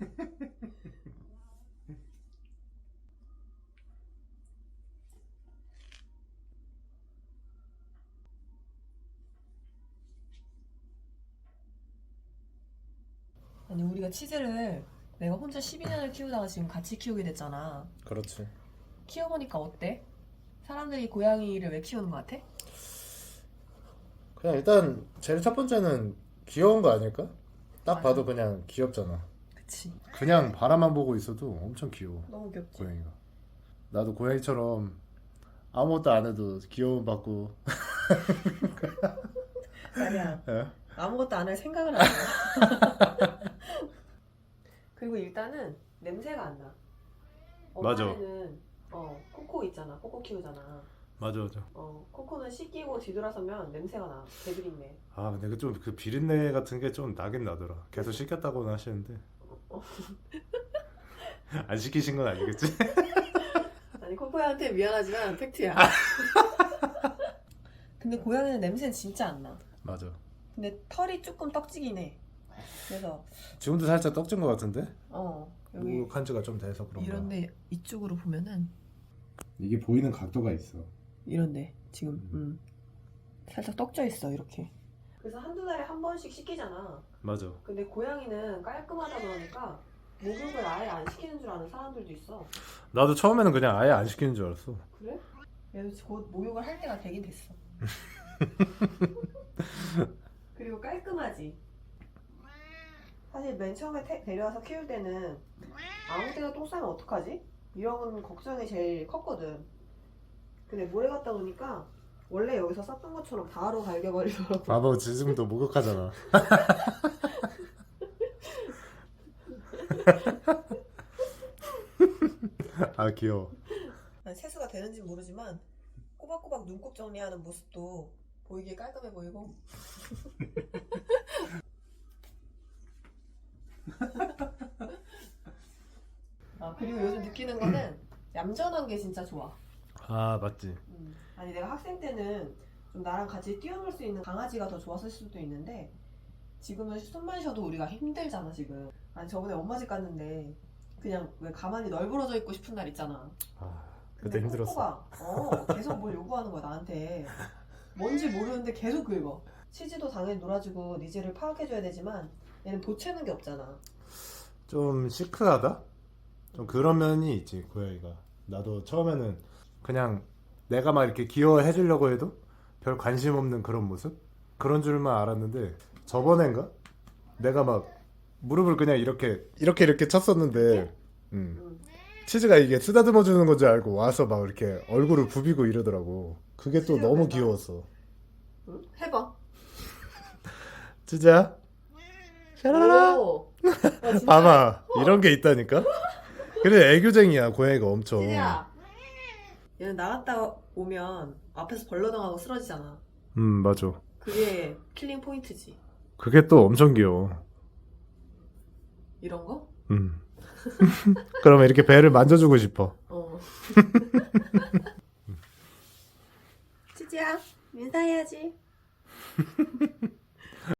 아니 우리가 치즈를 내가 혼자 12년을 키우다가 지금 같이 키우게 됐잖아. 그렇지. 키워보니까 어때? 사람들이 고양이를 왜 키우는 것 같아? 그냥 일단 제일 첫 번째는 귀여운 거 아닐까? 딱. 봐도 그냥 귀엽잖아. 그치. 그냥 바라만 보고 있어도 엄청 귀여워. 너무 귀엽지. 고양이가. 나도 고양이처럼 아무것도 안 해도 귀여움 받고. 아니야. 예? 아무것도 안 할 생각을 안 해. 그리고 일단은 냄새가 안 나. 맞아. 엄마는 어 코코 있잖아. 코코 키우잖아. 맞아 맞아. 어 코코는 씻기고 뒤돌아서면 냄새가 나. 개비린내. 아 근데 그 좀 그 비린내 같은 게 좀 나긴 나더라. 계속 씻겼다고는 하시는데. 안 시키신 건 아니겠지? 아니 코코한테 미안하지만 팩트야. 근데 고양이는 냄새는 진짜 안 나. 맞아. 근데 털이 조금 떡지긴 해. 그래서 지금도 살짝 떡진 것 같은데? 어 여기 우욱한 지가 좀 돼서 그런가. 이런데 이쪽으로 보면은 이게 보이는 각도가 있어. 이런데 지금 음. 살짝 떡져 있어 이렇게. 그래서 한두 달에 한 번씩 씻기잖아. 맞아. 근데 고양이는 깔끔하다 그러니까 목욕을 아예 안 시키는 줄 아는 사람들도 있어. 나도 처음에는 그냥 아예 안 시키는 줄 알았어. 그래? 얘도 곧 목욕을 할 때가 되긴 됐어. 그리고 깔끔하지. 사실 맨 처음에 태- 데려와서 키울 때는 아무 때나 똥 싸면 어떡하지? 이런 걱정이 제일 컸거든. 근데 모래 갖다 놓으니까 원래 여기서 쌌던 것처럼 바로 갈겨버리더라고. 바보 지금도 목욕하잖아. 아 귀여워. 아니, 세수가 되는지 모르지만 꼬박꼬박 눈곱 정리하는 모습도 보이게 깔끔해 보이고 아 그리고 요즘 느끼는 거는 얌전한 게 진짜 좋아 아 맞지. 음. 아니 내가 학생 때는 좀 나랑 같이 뛰어놀 수 있는 강아지가 더 좋았을 수도 있는데 지금은 숨만 쉬어도 우리가 힘들잖아 지금 아니 저번에 엄마 집 갔는데 그냥 왜 가만히 널브러져 있고 싶은 날 있잖아 아 근데 그때 힘들었어. 코코가 어, 계속 뭘 요구하는 거야 나한테 뭔지 모르는데 계속 긁어 치즈도 당연히 놀아주고 니즈를 파악해줘야 되지만 얘는 보채는 게 없잖아 좀 시크하다? 좀 그런 면이 있지 고양이가. 나도 처음에는 그냥 내가 막 이렇게 귀여워해 주려고 해도 별 관심 없는 그런 모습? 그런 줄만 알았는데 저번엔가? 내가 막 무릎을 그냥 이렇게 이렇게 이렇게 쳤었는데 음. 응. 치즈가 이게 쓰다듬어 주는 건 줄 알고 와서 막 이렇게 얼굴을 부비고 이러더라고. 그게 또 너무? 귀여웠어. 응? 해봐 치즈야? 샤라라. 오. 아, 진짜? 봐봐 이런 게 있다니까. 그래 애교쟁이야 고양이가 엄청. 치즈야 얘는 나갔다 오면 앞에서 벌러덩하고 쓰러지잖아 음 맞아. 그게 킬링 포인트지 그게 또 엄청 귀여워. 이런 거? 음. 그러면 이렇게 배를 만져주고 싶어. 어 치즈야 인사해야지